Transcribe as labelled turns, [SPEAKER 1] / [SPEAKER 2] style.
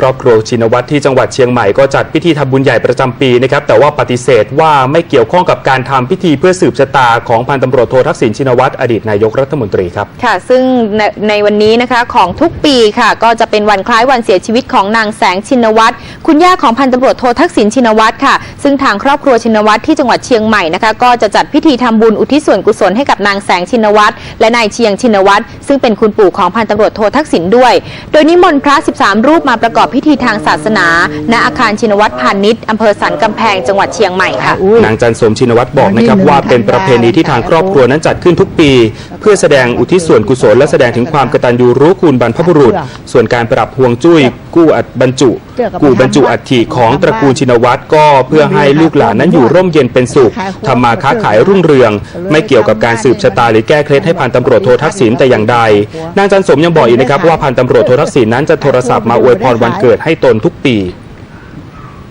[SPEAKER 1] ครอบครัวชินวัตรที่จังหวัดเชียงใหม่ก็จัดพิธีทำบุญใหญ่ประจำปีนะครับแต่ว่าปฏิเสธว่าไม่เกี่ยวข้องกับการทำพิธีเพื่อสืบชะตาของพันตำรวจโททักษิณชินวัตรอดีตนายกรัฐมนตรีครับ
[SPEAKER 2] ค่ะ ซึ่งในในวันนี้นะคะของทุกปีค่ะ ก็จะเป็นวันคล้ายวันเสียชีวิตของนางแสงชินวัตรคุณย่าของพันตำรวจโททักษิณชินวัตรค่ะ ซึ่งทางครอบครัวชินวัตรที่จังหวัดเชียงใหม่นะคะก็จะจัดพิธีทำบุญอุทิศส่วนกุศลให้กับนางแสงชินวัตรและนายเชียงชินวัตรซึ่งเป็นคุณปู่ของพันตำรวจโททักษิณด้วย โดยนิมนต์พระ 13 รูปมาประกอบพิธีทางศาสนา ณอาคารชินวัตรพาณิชย์อำเภอสันกำแพงจังหวัดเชียงใหม่ค่ะ
[SPEAKER 1] นางจันสมชินวัตรบอกนะครับว่าเป็นประเพณีที่ทางครอบครัวนั้นจัดขึ้นทุกปี เพื่อแสดงอุทิศส่วนกุศลและแสดงถึงความกตัญญูรู้คุณบรรพบุรุษ ส่วนการปรับพวงจุ้ยกู้อัดบรรจุ กูบรรจุอัฐิของตระกูลชินวัตรก็เพื่อให้ลูกหลานนั้นอยู่ร่มเย็นเป็นสุขทำมาค้าขายรุ่งเรือง ไม่เกี่ยวกับการสืบชะตาหรือแก้เคล็ดให้พันตำรวจโททักษิณแต่อย่างใด นางจันสมยังบอกอีกนะครับว่าพันตำรวจโททักษิณนั้นจะโทรศัพท์มาอวยพรวันเกิดให้ตนทุกปี